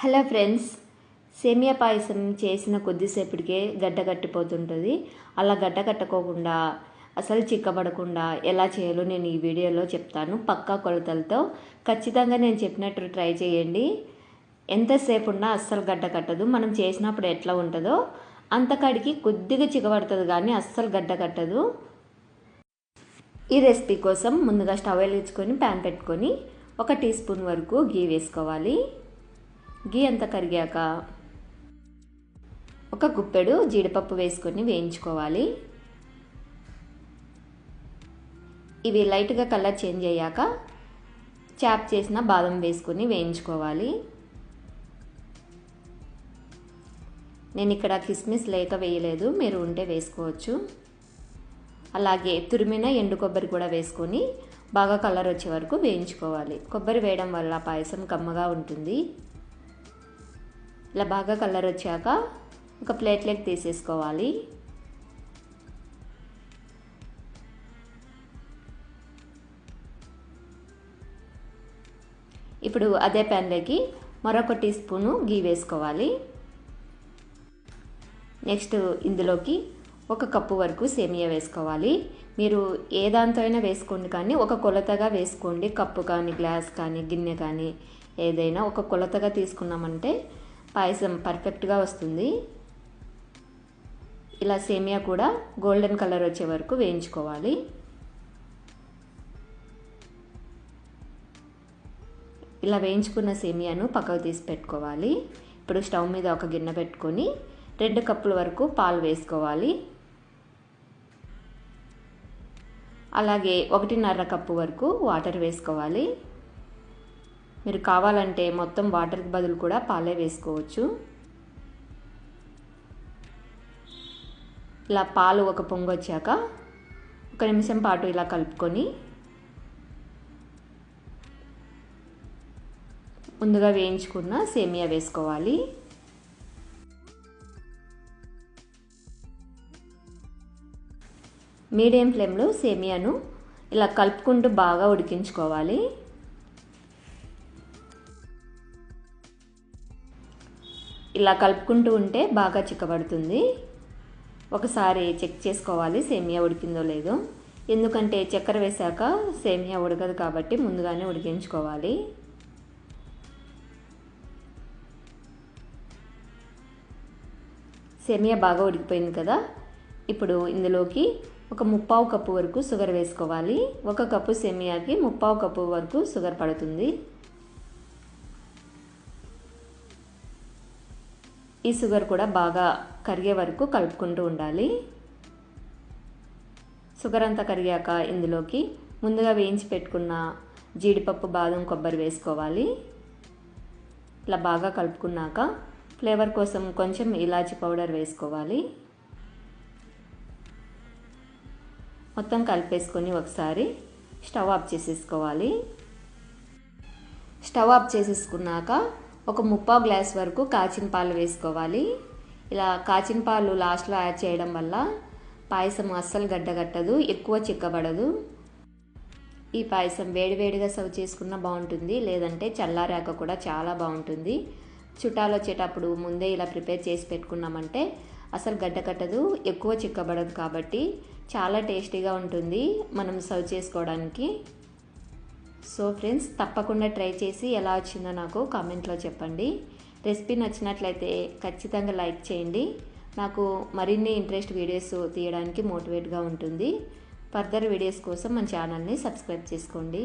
Hello friends సేమియా పాయసం చేసిన కొద్దిసేపటికే గడ్డ కట్టిపోతుంటుంది. అలా గడ్డ కట్టుకోకుండా అసలు చిక్కబడకుండా ఎలా చేయాలో నేను ఈ వీడియోలో చెప్తాను. పక్కా కొలతలతో ఖచ్చితంగా నేను చెప్పినట్టు ట్రై చేయండి. ఎంతసేపు ఉన్నా అస్సలు గడ్డ కట్టదు. మనం చేసినప్పుడు ఎట్లా ఉంటుందో అంతకాడికి కొద్దిగా చిక్కబడుతుంది కానీ అస్సలు గడ్డ కట్టదు. ఈ రెసిపీ కోసం ముందుగా స్టవ్ వెలిగించుకొని ప్యాన్ పెట్టుకొని ఒక టీ స్పూన్ వరకు గీ వేసుకోవాలి. గీ అంత కరిగాక ఒక గుప్పెడు జీడిపప్పు వేసుకొని వేయించుకోవాలి. ఇవి లైట్గా కలర్ చేంజ్ అయ్యాక చాప్ చేసిన బాదం వేసుకొని వేయించుకోవాలి. నేను ఇక్కడ కిస్మిస్ లేక వేయలేదు మీరు ఉంటే వేసుకోవచ్చు. అలాగే తురిమిన ఎండు కొబ్బరి కూడా వేసుకొని బాగా కలర్ వచ్చే వరకు వేయించుకోవాలి. కొబ్బరి వేయడం వల్ల పాయసం కమ్మగా ఉంటుంది. ఇలా బాగా కలర్ వచ్చాక ఒక ప్లేట్లోకి తీసేసుకోవాలి. ఇప్పుడు అదే ప్యాన్లోకి మరొక టీ స్పూను గీ వేసుకోవాలి. నెక్స్ట్ ఇందులోకి ఒక కప్పు వరకు సేమియా వేసుకోవాలి. మీరు ఏ దాంతో అయినా వేసుకోండి కానీ ఒక కొలతగా వేసుకోండి. కప్పు కానీ గ్లాస్ కానీ గిన్నె కానీ ఏదైనా ఒక కొలతగా తీసుకున్నామంటే పాయసం పర్ఫెక్ట్గా వస్తుంది. ఇలా సేమియా కూడా గోల్డెన్ కలర్ వచ్చే వరకు వేయించుకోవాలి. ఇలా వేయించుకున్న సేమియాను పక్కకు తీసి పెట్టుకోవాలి. ఇప్పుడు స్టవ్ మీద ఒక గిన్నె పెట్టుకొని రెండు కప్పుల వరకు పాలు వేసుకోవాలి. అలాగే ఒకటిన్నర కప్పు వరకు వాటర్ వేసుకోవాలి. మీరు కావాలంటే మొత్తం వాటర్కి బదులు కూడా పాలే వేసుకోవచ్చు. ఇలా పాలు ఒక పొంగు వచ్చాక ఒక నిమిషం పాటు ఇలా కలుపుకొని ముందుగా వేయించుకున్న సేమియా వేసుకోవాలి. మీడియం ఫ్లేమ్లో సేమియాను ఇలా కలుపుకుంటూ బాగా ఉడికించుకోవాలి. ఇలా కలుపుకుంటూ ఉంటే బాగా చిక్కబడుతుంది. ఒకసారి చెక్ చేసుకోవాలి సేమియా ఉడికిందో లేదో. ఎందుకంటే చక్కెర వేశాక సేమియా ఉడకదు కాబట్టి ముందుగానే ఉడికించుకోవాలి. సేమియా బాగా ఉడికిపోయింది కదా. ఇప్పుడు ఇందులోకి ఒక ముప్పావు కప్పు వరకు షుగర్ వేసుకోవాలి. ఒక కప్పు సేమియాకి ముప్పావు కప్పు వరకు షుగర్ పడుతుంది. ఈ షుగర్ కూడా బాగా కరిగే వరకు కలుపుకుంటూ ఉండాలి. షుగర్ అంతా కరిగాక ఇందులోకి ముందుగా వేయించి పెట్టుకున్న జీడిపప్పు బాదం కొబ్బరి వేసుకోవాలి. ఇలా బాగా కలుపుకున్నాక ఫ్లేవర్ కోసం కొంచెం ఇలాచి పౌడర్ వేసుకోవాలి. మొత్తం కలిపేసుకొని ఒకసారి స్టవ్ ఆఫ్ చేసేసుకోవాలి. స్టవ్ ఆఫ్ చేసేసుకున్నాక ఒక ముప్పావు గ్లాస్ వరకు కాచిన పాలు వేసుకోవాలి. ఇలా కాచిన పాలు లాస్ట్లో యాడ్ చేయడం వల్ల పాయసం అస్సలు గడ్డగట్టదు ఎక్కువ చిక్కబడదు. ఈ పాయసం వేడివేడిగా సర్వ్ చేసుకున్న బాగుంటుంది లేదంటే చల్లారాక కూడా చాలా బాగుంటుంది. చుట్టాలు వచ్చేటప్పుడు ముందే ఇలా ప్రిపేర్ చేసి పెట్టుకున్నామంటే అసలు గడ్డ కట్టదు ఎక్కువ చిక్కబడదు కాబట్టి చాలా టేస్టీగా ఉంటుంది మనం సర్వ్ చేసుకోవడానికి. సో ఫ్రెండ్స్ తప్పకుండా ట్రై చేసి ఎలా వచ్చిందో నాకు కామెంట్లో చెప్పండి. రెసిపీ నచ్చినట్లయితే ఖచ్చితంగా లైక్ చేయండి. నాకు మరిన్ని ఇంట్రెస్ట్ వీడియోస్ తీయడానికి మోటివేట్గా ఉంటుంది. ఫర్దర్ వీడియోస్ కోసం మన ఛానల్ని సబ్స్క్రైబ్ చేసుకోండి.